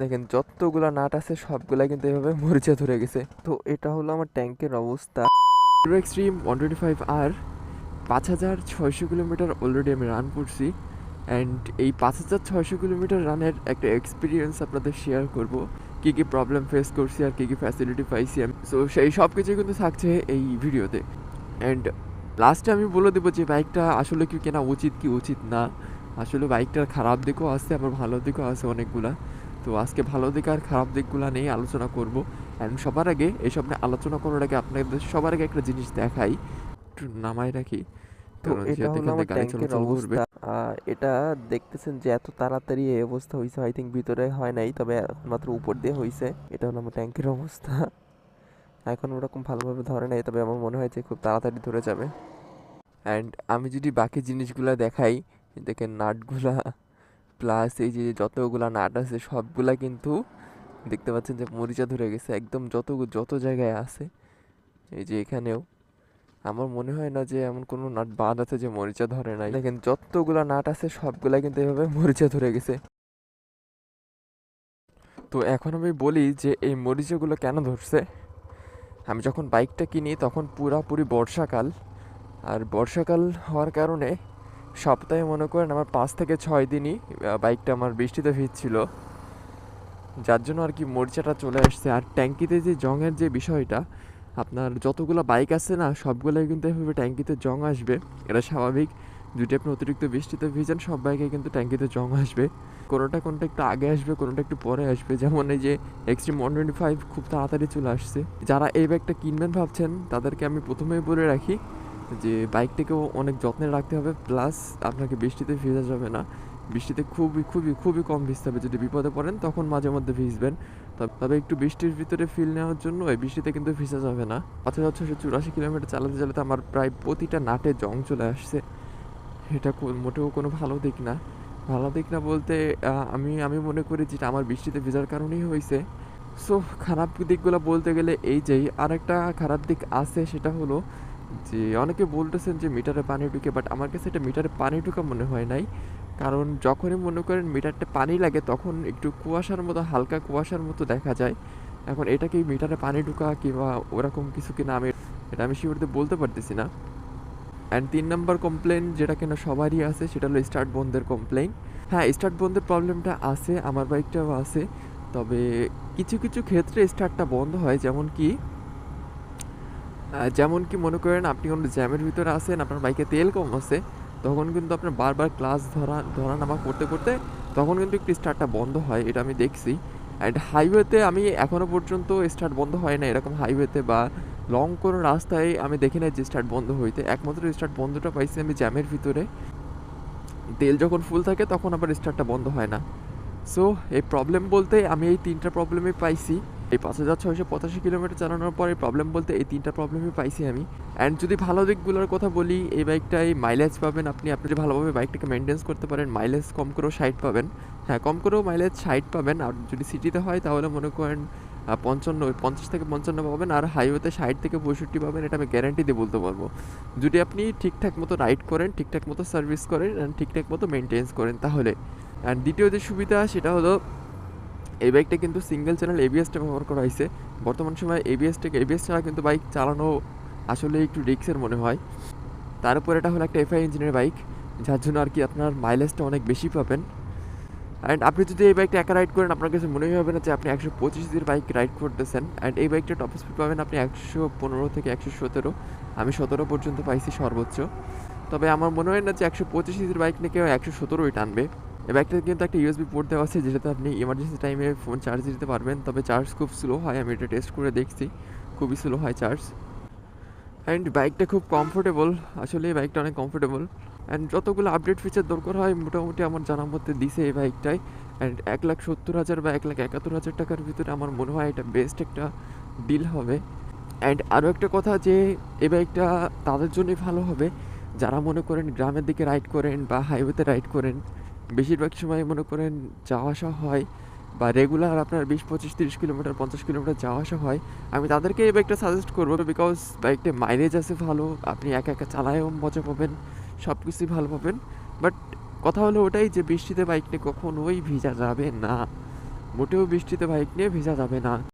দেখেন, যতগুলা নাট আছে সবগুলা কিন্তু এভাবে মরিচা ধরে গেছে। তো এটা হলো আমার ট্যাঙ্কের অবস্থা। এক্সট্রিম ওয়ান টোয়েন্টি ফাইভ আর পাঁচ হাজার ছয়শো কিলোমিটার অলরেডি আমি রান করছি। অ্যান্ড এই পাঁচ হাজার ছয়শো কিলোমিটার রানের একটা এক্সপিরিয়েন্স আপনাদের শেয়ার করব। কী কী প্রবলেম ফেস করছি আর কী কী ফ্যাসিলিটি পাইছি আমি। সো সেই সব কিছুই কিন্তু থাকছে এই ভিডিওতে অ্যান্ড লাস্টে আমি বলে দেবো যে বাইকটা আসলে কি কেনা উচিত কি উচিত না। আসলে বাইকটার খারাপ দিকও আছে আবার ভালো দিকও আছে অনেকগুলা। তো আজকে ভালো দিক আর খারাপ দিকগুলো নিয়ে আলোচনা করব। অ্যান্ড সবার আগে এইসব নিয়ে আলোচনা করার আগে আপনাদের সবার আগে একটা জিনিস দেখাই। একটু নামাই রাখি তো এটা হলো আমার ট্যাঙ্কের। অবস্থা। এটা দেখতেছেন যে এত তাড়াতাড়ি এই অবস্থা হয়েছে আই থিঙ্ক ভিতরে হয় নাই তবে মাত্র উপর দিয়ে হয়েছে এটা হলো আমার ট্যাঙ্কের অবস্থা। এখন ওরকম ভালোভাবে ধরে নাই তবে আমার মনে হয় যে খুব তাড়াতাড়ি ধরে যাবে। অ্যান্ড আমি যদি বাকি জিনিসগুলো দেখাই দেখেন নাটগুলা। প্লাস এই যে যতগুলা নাট আছে, সবগুলা কিন্তু দেখতে পাচ্ছেন যে মরিচা ধরে গেছে। একদম যত যত জায়গায় আছে, এই যে এখানেও। আমার মনে হয় না যে এমন কোনো নাট বাদ আছে যে মরিচা ধরে নাই। দেখেন, যতগুলা নাট আছে, সবগুলা কিন্তু এভাবে মরিচা ধরে গেছে। তো এখন আমি বলি যে এই মরিচাগুলো কেন ধরছে? আমি যখন বাইকটা কিনি, তখন পুরাপুরি বর্ষাকাল। আর বর্ষাকাল হওয়ার কারণে সপ্তাহে মনে করেন আমার পাঁচ থেকে ছয় দিনই বাইকটা আমার বৃষ্টিতে ভিজছিল। যার জন্য আর কি মরিচাটা চলে আসছে। আর ট্যাঙ্কিতে যে জংয়ের যে বিষয়টা, আপনার যতগুলো বাইক আছে না, সবগুলোই কিন্তু এভাবে ট্যাঙ্কিতে জং আসবে। এটা স্বাভাবিক। যদি আপনি অতিরিক্ত বৃষ্টিতে ভিজেন, সব বাইকে কিন্তু ট্যাঙ্কিতে জং আসবে। কোনোটা কোনোটা একটু আগে আসবে, কোনোটা একটু পরে আসবে। যেমন এই যে এক্সট্রিম ওয়ান টোয়েন্টি ফাইভ খুব তাড়াতাড়ি চলে আসছে। যারা এই বাইকটা কিনবেন ভাবছেন, তাদেরকে আমি প্রথমেই বলে রাখি যে বাইকটাকেও অনেক যত্নে রাখতে হবে, প্লাস আপনাকে বৃষ্টিতে ভেজা যাবে না। বৃষ্টিতে খুবই খুবই খুবই কম ভিজতে হবে। যদি বিপদে পড়েন, তখন মাঝে মধ্যে ভিজবেন। তবে একটু বৃষ্টির ভিতরে ফিল নেওয়ার জন্য এই বৃষ্টিতে কিন্তু ভিজা যাবে না। হাজার ছশো চুরাশি কিলোমিটার চালাতে চালাতে আমার প্রায় প্রতিটা নাটে জং চলে আসছে। এটা মোটেও কোনো ভালো দিক না। ভালো দিক না বলতে আমি আমি মনে করি যেটা আমার বৃষ্টিতে ভেজার কারণেই হয়েছে। সো, খারাপ দিকগুলো বলতে গেলে এই যেই আর একটা খারাপ দিক আছে সেটা হলো যে অনেকে বলতেছেন যে মিটারে পানি ঢুকে বাট আমার কাছে এটা মিটারে পানি ঢুকা মনে হয় নাই। কারণ যখনই মনে করেন মিটারটা পানি লাগে, তখন একটু কুয়াশার মতো, হালকা কুয়াশার মতো দেখা যায়। এখন এটা কি মিটারে পানি ঢুকা কিংবা ওরকম কিছু কিনা আমি, এটা আমি শিওরতে বলতে পারতেছি না। অ্যান্ড তিন নম্বর কমপ্লেন যেটা কিনা সবারই আছে, সেটা হলো স্টার্ট বন্ধের কমপ্লেন হ্যাঁ স্টার্ট বন্ধের প্রবলেমটা আছে, আমার বাইকটাও আছে। তবে কিছু কিছু ক্ষেত্রে স্টার্টটা বন্ধ হয়। যেমন কি যেমন কি মনে করেন আপনি কোনো জ্যামের ভিতরে আছেন, আপনার বাইকে তেল কম আছে, তখন কিন্তু আপনার বারবার ক্লাস ধরা ধরা নামা করতে করতে তখন কিন্তু একটু স্টার্টটা বন্ধ হয়, এটা আমি দেখছি। অ্যান্ড হাইওয়েতে আমি এখনও পর্যন্ত স্টার্ট বন্ধ হয় না এরকম হাইওয়েতে বা লং কোনো রাস্তায় আমি দেখি না যে স্টার্ট বন্ধ হইতে। একমাত্র স্টার্ট বন্ধটা পাইছি আমি জ্যামের ভিতরে। তেল যখন ফুল থাকে তখন আবার স্টার্টটা বন্ধ হয় না। সো এই প্রবলেম বলতে আমি এই তিনটা প্রবলেমই পাইছি। এই পাঁচ হাজার ছয়শো পঁচাশি কিলোমিটার চালানোর পরে প্রবলেম বলতে এই তিনটা প্রবলেমই পাইছি আমি। অ্যান্ড যদি ভালো দিকগুলোর কথা বলি, এই বাইকটায় মাইলেজ পাবেন আপনি। আপনি যদি ভালোভাবে বাইকটাকে মেনটেন্স করতে পারেন মাইলেজ কম করেও ষাট পাবেন। হ্যাঁ কম করেও মাইলেজ ষাট পাবেন। আর যদি সিটিতে হয়, তাহলে মনে করেন পঞ্চান্ন পঞ্চাশ থেকে পঞ্চান্ন পাবেন। আর হাইওয়েতে ষাট থেকে পঁয়ষট্টি পাবেন, এটা আমি গ্যারান্টি দিয়ে বলতে পারব। যদি আপনি ঠিকঠাক মতো রাইড করেন, ঠিকঠাক মতো সার্ভিস করেন অ্যান্ড ঠিকঠাক মতো মেনটেন্স করেন তাহলে। অ্যান্ড দ্বিতীয় যে সুবিধা, সেটা হলো এই বাইকটা কিন্তু সিঙ্গেল চ্যানেল এবিএসটা ব্যবহার করা হয়েছে। বর্তমান সময়ে এবিএসটাকে এবিএস ছাড়া কিন্তু বাইক চালানো আসলে একটু রিক্সের মনে হয়। তার উপর এটা হলো একটা এফআই ইঞ্জিনের বাইক, যার জন্য আর কি আপনার মাইলেজটা অনেক বেশি পাবেন। অ্যান্ড আপনি যদি এই বাইকটা একা রাইড করেন, আপনার কাছে মনেই হবে না যে আপনি একশো পঁচিশ দিনের বাইক রাইড করতেছেন। অ্যান্ড এই বাইকটা টপ স্পিড পাবেন আপনি একশো পনেরো থেকে একশো সতেরো। আমি সতেরো পর্যন্ত পাইছি সর্বোচ্চ। তবে আমার মনে হয় না যে একশো পঁচিশ সিসির বাইক নিয়ে কেউ একশো সতেরোই টানবে। বাইকটাতে কিন্তু একটা ইউএসবি পোর্ট দেওয়া আছে, যেটাতে আপনি ইমার্জেন্সি টাইমে ফোন চার্জ দিতে পারবেন। তবে চার্জ খুব স্লো হয়, আমি এটা টেস্ট করে দেখছি। খুবই স্লো হয় চার্জ অ্যান্ড বাইকটা খুব কমফোর্টেবল আসলে এই বাইকটা অনেক কমফোর্টেবল অ্যান্ড যতগুলো আপডেট ফিচার দরকার হয়, মোটামুটি আমার জানার মধ্যে দিছে এই বাইকটায় অ্যান্ড এক লাখ সত্তর হাজার বা এক লাখ একাত্তর হাজার টাকার ভিতরে আমার মনে হয় এটা বেস্ট একটা ডিল হবে। অ্যান্ড আরও একটা কথা যে, এই বাইকটা তাদের জন্যই ভালো হবে। যারা মনে করেন গ্রামের দিকে রাইড করেন বা হাইওয়েতে রাইড করেন বেশিরভাগ সময় মনে করেন যাওয়া আসা হয় বা রেগুলার আপনার বিশ, পঁচিশ, তিরিশ কিলোমিটার, পঞ্চাশ কিলোমিটার যাওয়া আসা হয়। আমি তাদেরকে এই বাইকটা সাজেস্ট করব বিকজ বাইকটা মাইলেজ আছে ভালো, আপনি একা একা চালায়ও মজা পাবেন সব কিছুই ভালো পাবেন। বাট কথা হলো ওটাই যে বৃষ্টিতে বাইক নিয়ে কখনোই ভিজা যাবে না। মোটেও বৃষ্টিতে বাইক নিয়ে ভেজা যাবে না।